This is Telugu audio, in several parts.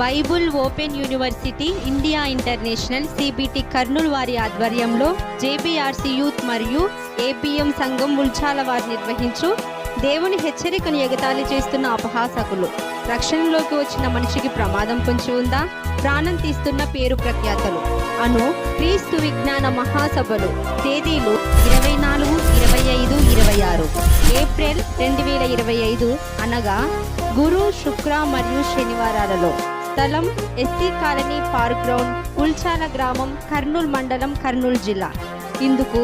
Bible open university India international CBT Kurnool వారి ఆధ్వర్యంలో జేబీఆర్సీ యూత్ మరియు ఏపీఎం సంఘం ఉల్చాల వారు నిర్వహించు దేవుని హెచ్చరికను ఎగతాళి చేస్తున్న అపహాసకులు. రక్షణలోకి వచ్చిన మనిషికి ప్రమాదం పొంచి ఉందా? ప్రాణం తీస్తున్న పేరు ప్రఖ్యాతలు. అను క్రీస్తు విజ్ఞాన మహాసభలు తేదీలు ఇరవై నాలుగు ఇరవై ఐదు ఇరవై ఆరు. ఏప్రిల్ రెండు వేల ఇరవై ఐదు అనగా గురు శుక్ర మరియు శనివారాలలో. స్థలం SC colony park ground Ulchala గ్రామం కర్నూలు మండలం కర్నూలు జిల్లా. ఇందుకు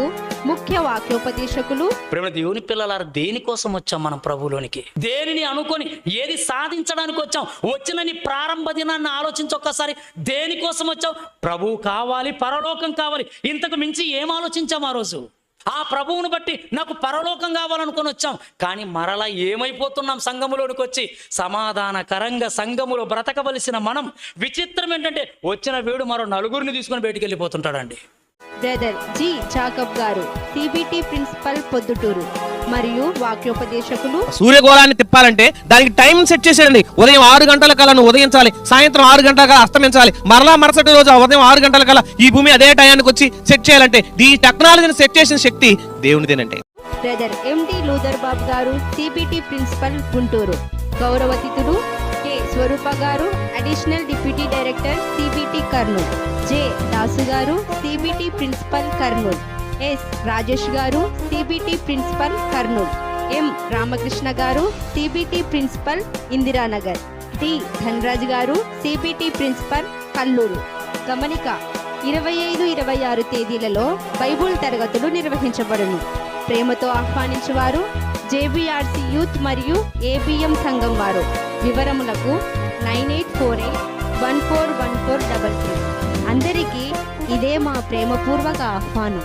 ముఖ్య వాక్యోపదేశకులు ప్రేమ దేవుని పిల్లలారు దేనికోసం వచ్చాం మనం ప్రభువులోనికి? దేనిని అనుకొని ఏది సాధించడానికి వచ్చాం? వచ్చినని ప్రారంభ దినాన్ని ఆలోచించి ఒక్కసారి దేనికోసం వచ్చాం? ప్రభువు కావాలి పరలోకం కావాలి. ఇంతకు మించి ఏం ఆలోచించాం ఆ రోజు? ఆ ప్రభువును బట్టి నాకు పరలోకం కావాలనుకొని వచ్చాం. కానీ మరలా ఏమైపోతున్నాం సంఘములోనికి వచ్చి? సమాధానకరంగా సంఘములో బ్రతకవలసిన మనం విచిత్రం ఏంటంటే వచ్చిన వీడు మరో నలుగురిని తీసుకొని బయటికి వెళ్ళిపోతుంటాడండి బ్రదర్ జి జాకబ్ గారు టీబీటీ ప్రిన్సిపల్ పొద్దుటూరు. మరియు వాక్యోపదేశకులు సూర్యగోళాన్ని తిప్పాలంటే దానికి టైం సెట్ చేసేయండి. ఉదయం ఆరు గంటల కల్లా నువ్వు ఉదయించాలి సాయంత్రం ఆరు గంటల కల్లా అస్తమించాలి మరలా మరుసటి రోజు ఉదయం ఆరు గంటల కల్లా ఈ భూమి అదే టయానికి వచ్చి సెట్ చేయాలంటే ఈ టెక్నాలజీని సెట్ చేసిన శక్తి దేవునిదేనంటే బ్రదర్ ఎండి లూదర్ బాబు గారు సిబిటి ప్రిన్సిపల్ గుంటూరు. గౌరవ అతిథులు K Swarupa garu additional deputy director CBT Kurnool. J Dasu garu CBT principal Kurnool. S Rajesh garu CBT principal Kurnool. M Ramakrishna garu CBT principal Indiranagar. D Dhanraj garu CBT principal Kalluru. గమనిక ఇరవై ఐదు ఇరవై ఆరు తేదీలలో బైబుల్ తరగతులు నిర్వహించబడును. ప్రేమతో ఆహ్వానించువారు జేబీఆర్సీ యూత్ మరియు ఏబిఎం సంఘం వారు. వివరములకు nine eight four eight one four one four double three. అందరికీ ఇదే మా ప్రేమపూర్వక ఆహ్వానం.